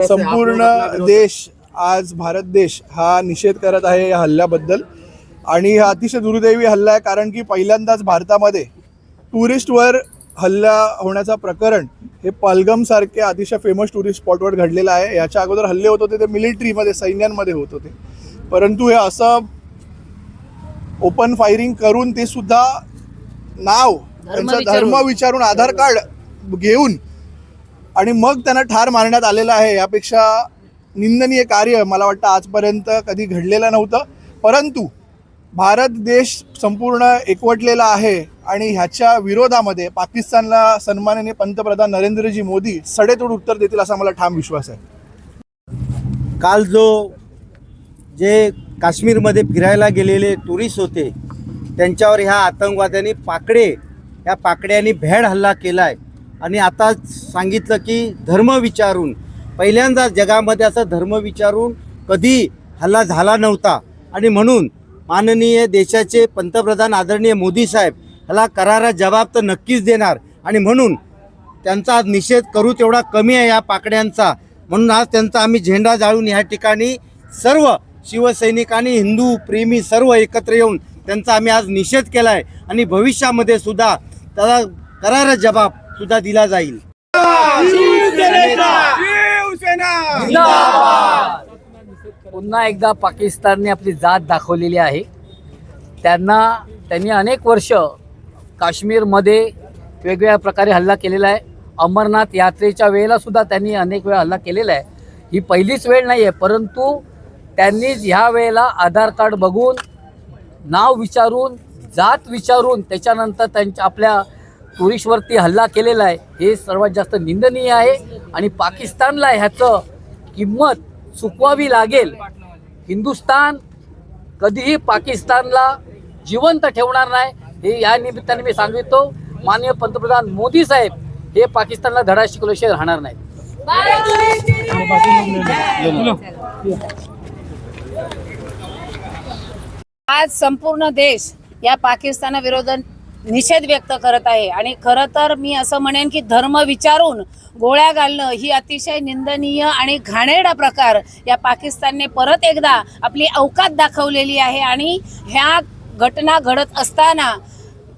संपूर्ण देश आज भारत देश हा निषेध करत आहे या हल्ल्याबद्दल. आणि हा अतिशय दुर्दैवी हल्ला आहे कारण की पहिल्यांदाच भारतामध्ये टुरिस्टवर हल्ला होण्याचा प्रकरण हे पालगम सारख्या अतिशय फेमस टुरिस्ट स्पॉटवर घडलेलं आहे. याच्या अगोदर हल्ले होत होते ते मिलिटरीमध्ये सैन्यांमध्ये होत होते. परंतु हे असं ओपन फायरिंग करून ते सुद्धा नाव त्यांचा धर्म विचारून आधार कार्ड घेऊन आणि मग त्यांना ठार मारण्यात आलेलं आहे. यापेक्षा निंदनीय कार्य मला वाटतं आजपर्यंत कधी घडलेलं नव्हतं. परंतु भारत देश संपूर्ण एकवटलेला आहे आणि ह्याच्या विरोधामध्ये पाकिस्तानला सन्माननीय पंतप्रधान नरेंद्रजी मोदी सडेतोड उत्तर देतील असा मला ठाम विश्वास आहे. काल जो जे काश्मीरमध्ये फिरायला गेलेले टुरिस्ट होते त्यांच्यावर ह्या आतंकवाद्यांनी पाकडे या पाकड्यांनी भ्याड हल्ला केला आहे आणि आता सांगितलं की धर्म विचारून पहिल्यांदा जगामध्ये असा धर्म विचारून कधी हल्ला झाला नव्हता. आणि म्हणून माननीय देशाचे पंतप्रधान आदरणीय मोदी साहेब ह्याला करारा जबाब तर नक्कीच देणार. आणि म्हणून त्यांचा आज निषेध करू तेवढा कमी आहे या पाकड्यांचा. म्हणून आज त्यांचा आम्ही झेंडा जाळून ह्या ठिकाणी सर्व शिवसैनिकांनी हिंदू प्रेमी सर्व एकत्र येऊन त्यांचा आम्ही आज निषेध केला आहे आणि भविष्यामध्ये सुद्धा त्याला करारा जबाब सुद्धा दिला जाईल. पुन्हा एकदा पाकिस्तानने आपली जात दाखवलेली आहे. त्यांना त्यांनी अनेक वर्ष काश्मीरमध्ये वेगवेगळ्या प्रकारे हल्ला केलेला आहे. अमरनाथ यात्रेच्या वेळेला सुद्धा त्यांनी अनेक वेळा हल्ला केलेला आहे. ही पहिलीच वेळ नाही आहे परंतु त्यांनी ह्या वेळेला आधार कार्ड बघून नाव विचारून जात विचारून त्याच्यानंतर त्यांच्या आपल्या टुरिस्टवरती हल्ला केलेला आहे. हे सर्वात जास्त निंदनीय आहे आणि पाकिस्तानला ह्याचं किंमत चुकवावी लागेल. हिंदुस्तान कधीही पाकिस्तानला जिवंत ठेवणार नाही. हे या निमित्ताने मी सांगितो माननीय पंतप्रधान मोदी साहेब हे पाकिस्तानला धडा शिकवल्याशिवाय राहणार नाहीत. आज संपूर्ण देश या पाकिस्तानाविरोधात निषेध व्यक्त करत आहे. आणि खरं तर मी असं म्हणेन की धर्म विचारून गोळ्या घालणं ही अतिशय निंदनीय आणि घाणेरडा प्रकार या पाकिस्तानने परत एकदा आपली अवकात दाखवलेली आहे. आणि ह्या घटना घडत असताना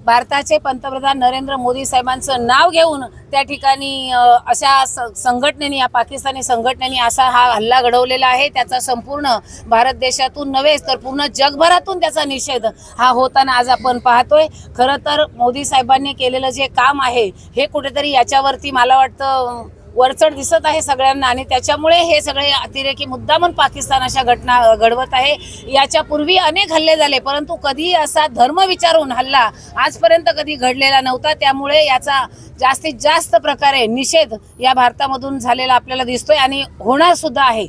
भारताचे पंतप्रधान नरेंद्र मोदी साहेबांचं नाव घेऊन त्या ठिकाणी अशा संघटनेने या पाकिस्तानी संघटनेने असा हा हल्ला घडवलेला आहे. त्याचा संपूर्ण भारत देशातून नव्हेच तर पूर्ण जगभरातून त्याचा निषेध हा होताना आज आपण पाहतोय. खरं तर मोदी साहेबांनी केलेलं जे काम आहे हे कुठेतरी याच्यावरती मला वाटतं वरचढ दिसत आहे सगळ्यांना आणि त्याच्यामुळे हे सगळे अतिरेकी मुद्दामून पाकिस्तान अशा घटना घडवत आहे. याच्या पूर्वी अनेक हल्ले झाले परंतु कधी असा धर्म विचारून हल्ला आजपर्यंत कधी घडलेला नव्हता. त्यामुळे याचा जास्तीत जास्त प्रकारे निषेध या भारतामधून झालेला आपल्याला दिसतोय आणि होणार सुद्धा आहे.